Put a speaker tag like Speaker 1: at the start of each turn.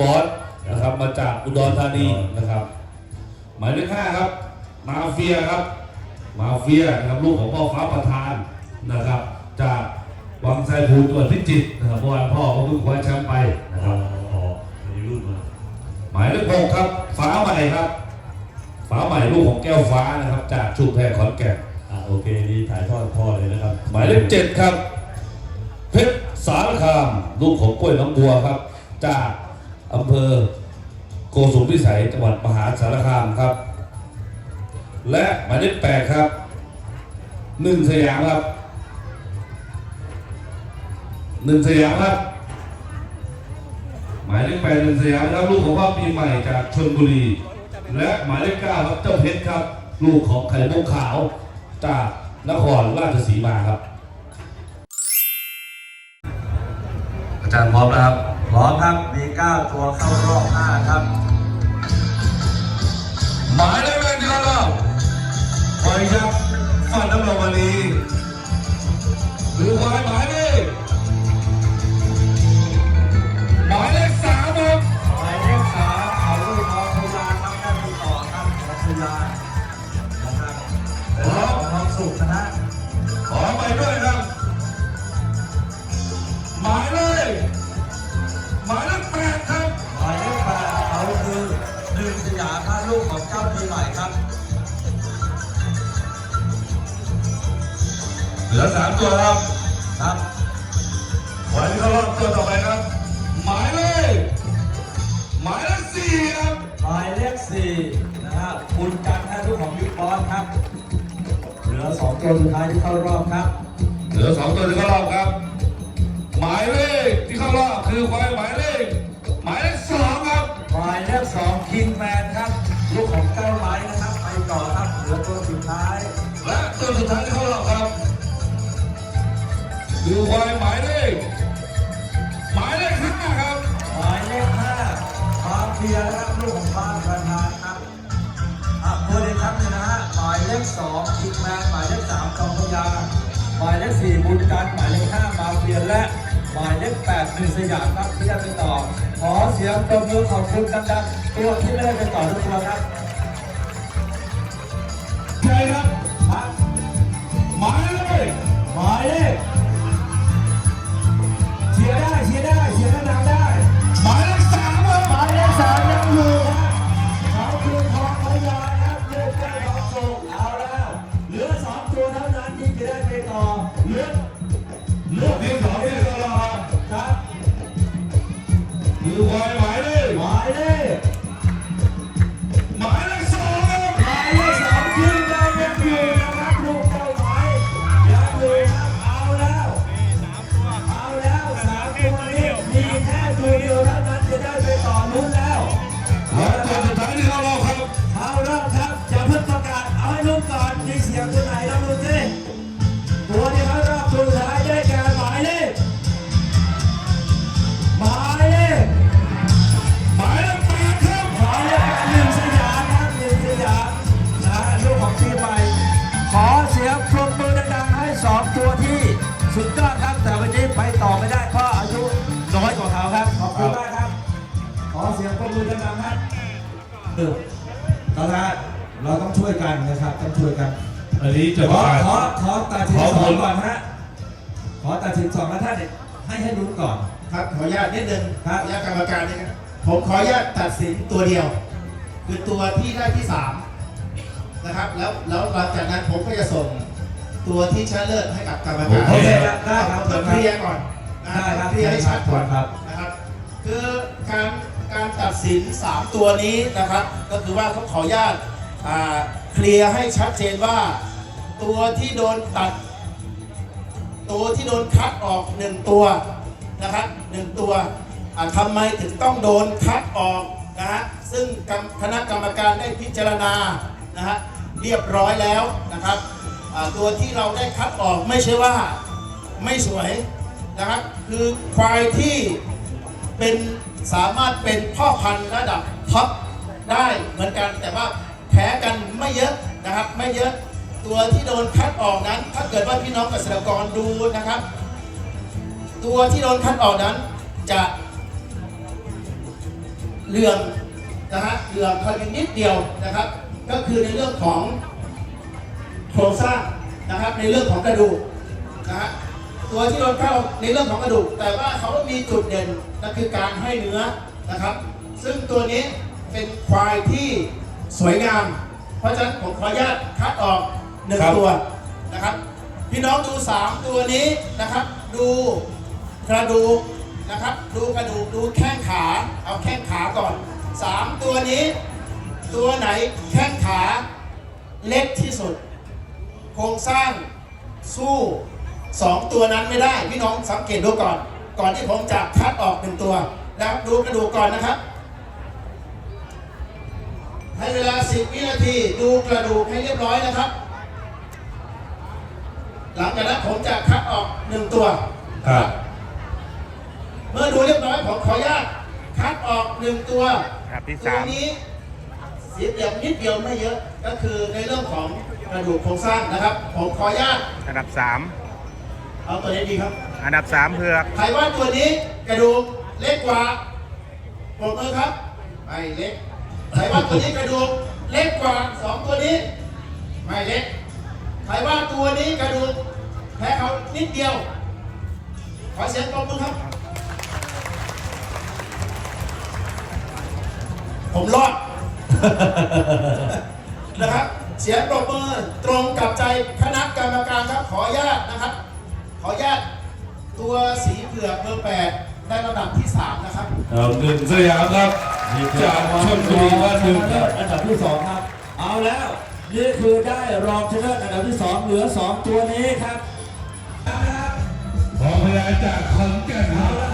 Speaker 1: บอสนะครับมาจากอุดรธานีนะครับหมายเลขห้าครับ มาเฟียครับมาเฟียนะครับลูกของพ่อฟ้าประธานนะครับ จากวังไซภูจังหวัดพิจิตรนะครับเมื่อวานพ่อเขาเพิ่งคว้าแชมป์ไปนะค
Speaker 2: อ๋
Speaker 1: รั
Speaker 2: อบอ๋อมีรุ่นมา
Speaker 1: หมายเลขหกครับฟ้าใหม่ครับฟ้าใหม่ลูกของแก้วฟ้านะครับ จากชุมแพขอนแก่น
Speaker 2: อ่าโอเคนี่ถ่ายทอดพ่อเลยนะครับ
Speaker 1: หมายเลขเจ็ดครับ เพชรสารคามลูกของกล้วยน้องบัวครับ จาก อำเภอโกสุมพิสัยจังหวัดมหาสารคามครับ และหมายเลขแปดครับหนึ่งสยามครับหนึ่งสยามครับ หมายเลขแปดหนึ่งสยามครับลูกของพ่อปีใหม่จากชลบุรี และหมายเลขเก้าครับเจ้าเพชรครับ ลูกของไข่มุกขาวจากนครราชสีมาครับ อาจารย์พร้อมแล้วครับ
Speaker 3: พร้อมครับมี 9 ตัวเข้ารอบ5ครับ
Speaker 1: หมายเลขแรกที่เราปล่อยครับฟันน้ำลงวันนี้หรือควายหมายเลข
Speaker 3: กของเจ้าปีใหม่ครับ
Speaker 1: เหลือสามตัวครับ
Speaker 3: ครับ
Speaker 1: วันนี้เขารอบตัวต่อไปครับ หมายเลขหมายเลขสี่ครับ
Speaker 3: หมายเลข4นะฮะคุณกันท่านลูกของบิ๊กบอสครับ เหลือ2ตัวสุดท้ายที่เข้ารอบครับ
Speaker 1: เหลือสองตัวที่เข้ารอบครับ หมายเลขที่เข้ารอบคือควายหมายเลขหมายเลขสองครับ
Speaker 3: หมายเลข2คิงแมนครับ ลูกของเจ้าไม้นะครับไปต่อครับเหลือตัวสุดท้าย
Speaker 1: และตัวสุดท้ายที่เข้ารอบครับคือควายหมายเลขหมายเลขห้าครับ
Speaker 3: หมายเลขห้าฟาเฟียนะครับลูกของฟ้าประธานครับอะตัวเด็กครับเนี่ยนะฮะหมายเลขสองคิกแมนหมายเลขสามกองพยาหมายเลขสี่บุญจันทร์หมายเลขห้ามาเฟียและ หมายเลขแปดหนึ่งสยามครับที่จะไปต่อ ขอเสียงปรบมือขอบคุณดังๆตัวที่ไม่ได้ไปต่อทุกตัวครับ
Speaker 1: ใช่ครับหมายเลข
Speaker 3: หมายเลข สียงปรบมือดังๆครับเออตอนนี้เราต้องช่วยกันนะครับต้องช่วยกัน
Speaker 1: อันนี้จะ
Speaker 3: ข
Speaker 1: ป
Speaker 3: อ
Speaker 1: ระกาศ
Speaker 3: ขอขอตัดสิน
Speaker 1: ขอ
Speaker 3: ส
Speaker 1: ผ
Speaker 3: อง
Speaker 1: ล
Speaker 3: ก่อนฮะขอตัดสินสองแล้วท่านให้ให้รู้ก่อน
Speaker 4: ครับขออนุญาตนิดนึง
Speaker 3: ครับ
Speaker 4: ขออนุญาตกรรมการนี่ครับผมขออนุญาตตัดสินตัวเดียว คือตัวที่ได้ที่สามนะครับแล้วแล้วหลังจากนั้นผมก็จะส่งตัวที่ชนะเลิศให้กับกรรมการ
Speaker 3: โอเคครับได้ครับ
Speaker 4: เพื่อเคลียร์ก่อนนะ
Speaker 3: ได้ครับ
Speaker 4: เคลียร์ให้ชัดก่อน
Speaker 3: ครับ
Speaker 4: นะครับ คือการ การตัดสิน 3 ตัวนี้นะครับ ก็คือว่าเขาขออนุญาตเคลียร์ให้ชัดเจนว่า ตัวที่โดนตัด ตัวที่โดนคัดออกหนึ่งตัวนะครับหนึ่งตัวอ่าทำไมถึงต้องโดนคัดออกนะฮะซึ่งคณะกรรมการได้พิจารณานะฮะเรียบร้อยแล้วนะครับตัวที่เราได้คัดออกไม่ใช่ว่าไม่สวยนะครับคือควายที่เป็น สามารถเป็นพ่อพันธุ์ระดับท็อปได้เหมือนกัน แต่ว่าแพ้กันไม่เยอะนะครับ ไม่เยอะตัวที่โดนคัดออกนั้น ถ้าเกิดว่าพี่น้องเกษตรกรดูนะครับ ตัวที่โดนคัดออกนั้นจะเหลื่อมนะฮะเหลื่อมเพียงนิดเดียวนะครับ ก็คือในเรื่องของโครงสร้างนะครับในเรื่องของกระดูกนะฮะ ตัวที่โดนเข้าในเรื่องของกระดูก แต่ว่าเขาก็มีจุดเด่นนั่นคือการให้เนื้อนะครับ ซึ่งตัวนี้เป็นควายที่สวยงาม เพราะฉะนั้นผมขออนุญาตคัดออกหนึ่ง
Speaker 3: ครับ
Speaker 4: ตัวนะครับ พี่น้องดูสามตัวนี้นะครับ ดูกระดูกนะครับ ดูกระดูกดูแข้งขาเอาแข้งขาก่อนสามตัวนี้ ตัวไหนแข้งขาเล็กที่สุด โครงสร้างสู้ สองตัวนั้นไม่ได้พี่น้องสังเกตดูก่อน ก่อนที่ผมจะคัดออกหนึ่งตัวนะครับดูกระดูกก่อนนะครับ ให้เวลา10วินาทีดูกระดูกให้เรียบร้อยนะครับ หลังจากนั้นผมจะคัดออกหนึ่งตัว
Speaker 3: ครับ
Speaker 4: เมื่อดูเรียบร้อยผมขออนุญาตคัดออกหนึ่งตัว
Speaker 5: ครับที่
Speaker 4: ตั
Speaker 5: สาวม
Speaker 4: นี้เสียเปรียบนิดเดียวไม่เยอะก็คือในเรื่องของกระดูกโครงสร้างนะครับ ผมขออนุญาต
Speaker 5: อันดับสาม
Speaker 4: เอาตัวนี้ดีครับ
Speaker 5: อันดับสามเผือก
Speaker 4: ใครว่าตัวนี้กระดูกเล็กกว่าปรบมือครับไม่เล็กใครว่าตัวนี้กระดูกเล็กกว่าสองตัวนี้ไม่เล็กใครว่าตัวนี้กระดูกแพ้เขานิดเดียว ขอเสียงปรบมือครับ ผมรอดนะครับ เสียงปรบมือตรงกับใจคณะกรรมการครับขออนุญาตนะครับ ขออนุญาตตัวสีเผือกเบอร์แปดได้ระดับที่3นะครับ
Speaker 3: เอาหนึ่งสยามครับจากชลบุรีว่าหนึ่งครับ
Speaker 1: อันดับที่สองครับ เอาแล้วนี่คือได้รองชนะเลิศอันดับที่สองเหลือสองตัวนี้ครับ
Speaker 3: ขอพยาจากขอนแก่นค
Speaker 1: เอา
Speaker 3: รับ